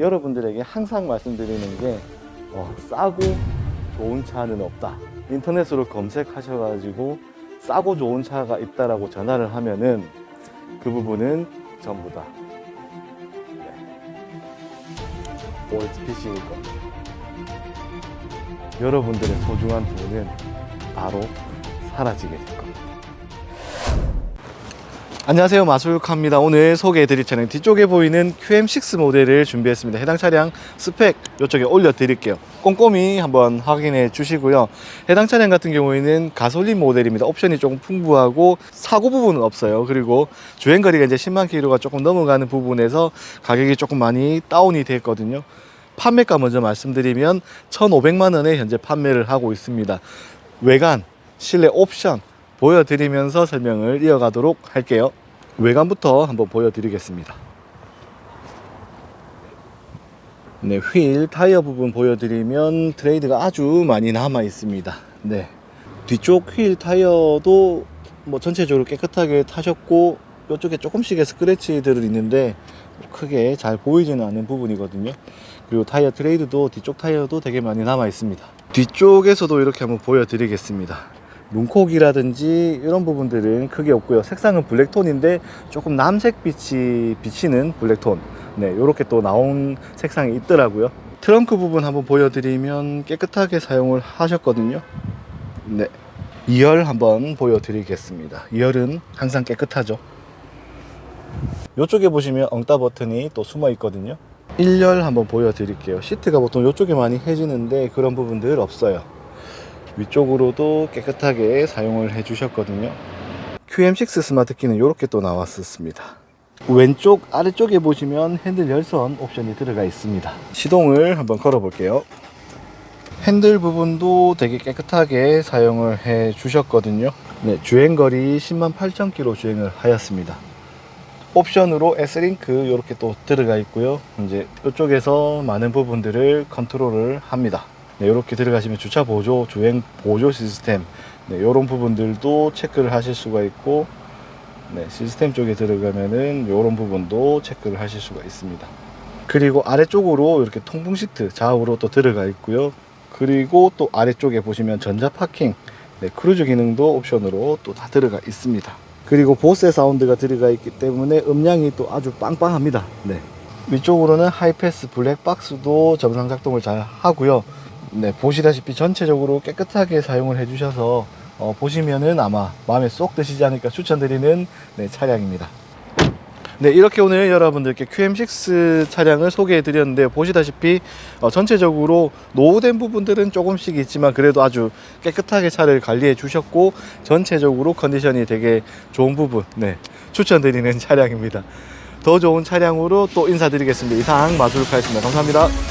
여러분들에게 항상 말씀드리는 게 어, 싸고 좋은 차는 없다. 인터넷으로 검색하셔가지고 싸고 좋은 차가 있다라고 전화를 하면은 그 부분은 전부 다 네. OSPC일 겁니다. 여러분들의 소중한 돈은 바로 사라지게 될 겁니다. 안녕하세요. 마술카입니다. 오늘 소개해 드릴 차량 뒤쪽에 보이는 QM6 모델을 준비했습니다. 해당 차량 스펙 이쪽에 올려 드릴게요. 꼼꼼히 한번 확인해 주시고요. 해당 차량 같은 경우에는 가솔린 모델입니다. 옵션이 조금 풍부하고 사고 부분은 없어요. 그리고 주행거리가 이제 10만 킬로가 조금 넘어가는 부분에서 가격이 조금 많이 다운이 됐거든요. 판매가 먼저 말씀드리면 1,500만 원에 현재 판매를 하고 있습니다. 외관 실내 옵션 보여드리면서 설명을 이어가도록 할게요. 외관부터 한번 보여드리겠습니다. 네, 휠, 타이어 부분 보여드리면 트레이드가 아주 많이 남아 있습니다. 네. 뒤쪽 휠 타이어도 뭐 전체적으로 깨끗하게 타셨고 이쪽에 조금씩의 스크래치들은 있는데 크게 잘 보이지는 않는 부분이거든요. 그리고 타이어 트레이드도 뒤쪽 타이어도 되게 많이 남아 있습니다. 뒤쪽에서도 이렇게 한번 보여드리겠습니다. 문콕이라든지 이런 부분들은 크게 없고요. 색상은 블랙톤인데 조금 남색 빛이 비치는 블랙톤. 네, 이렇게 또 나온 색상이 있더라고요. 트렁크 부분 한번 보여드리면 깨끗하게 사용을 하셨거든요. 네. 2열 한번 보여드리겠습니다. 2열은 항상 깨끗하죠. 이쪽에 보시면 엉따 버튼이 또 숨어 있거든요. 1열 한번 보여드릴게요. 시트가 보통 이쪽에 많이 해지는데 그런 부분들 없어요. 위쪽으로도 깨끗하게 사용을 해 주셨거든요. QM6 스마트 키는 이렇게 또 나왔었습니다. 왼쪽 아래쪽에 보시면 핸들 열선 옵션이 들어가 있습니다. 시동을 한번 걸어 볼게요. 핸들 부분도 되게 깨끗하게 사용을 해 주셨거든요. 네, 주행거리 10만 8천 킬로 주행을 하였습니다. 옵션으로 S링크 이렇게 또 들어가 있고요. 이제 이쪽에서 많은 부분들을 컨트롤을 합니다. 네, 이렇게 들어가시면 주차 보조, 주행 보조 시스템 네, 이런 부분들도 체크를 하실 수가 있고 네, 시스템 쪽에 들어가면은 이런 부분도 체크를 하실 수가 있습니다. 그리고 아래쪽으로 이렇게 통풍 시트 좌우로 또 들어가 있고요. 그리고 또 아래쪽에 보시면 전자 파킹, 네, 크루즈 기능도 옵션으로 또 다 들어가 있습니다. 그리고 보세 사운드가 들어가 있기 때문에 음량이 또 아주 빵빵합니다. 네. 위쪽으로는 하이패스 블랙박스도 정상 작동을 잘 하고요. 네, 보시다시피 전체적으로 깨끗하게 사용을 해주셔서 어, 보시면은 아마 마음에 쏙 드시지 않을까 추천드리는 네, 차량입니다. 네, 이렇게 오늘 여러분들께 QM6 차량을 소개해 드렸는데 보시다시피 어, 전체적으로 노후된 부분들은 조금씩 있지만 그래도 아주 깨끗하게 차를 관리해 주셨고 전체적으로 컨디션이 되게 좋은 부분 네, 추천드리는 차량입니다. 더 좋은 차량으로 또 인사드리겠습니다. 이상 마술카였습니다. 감사합니다.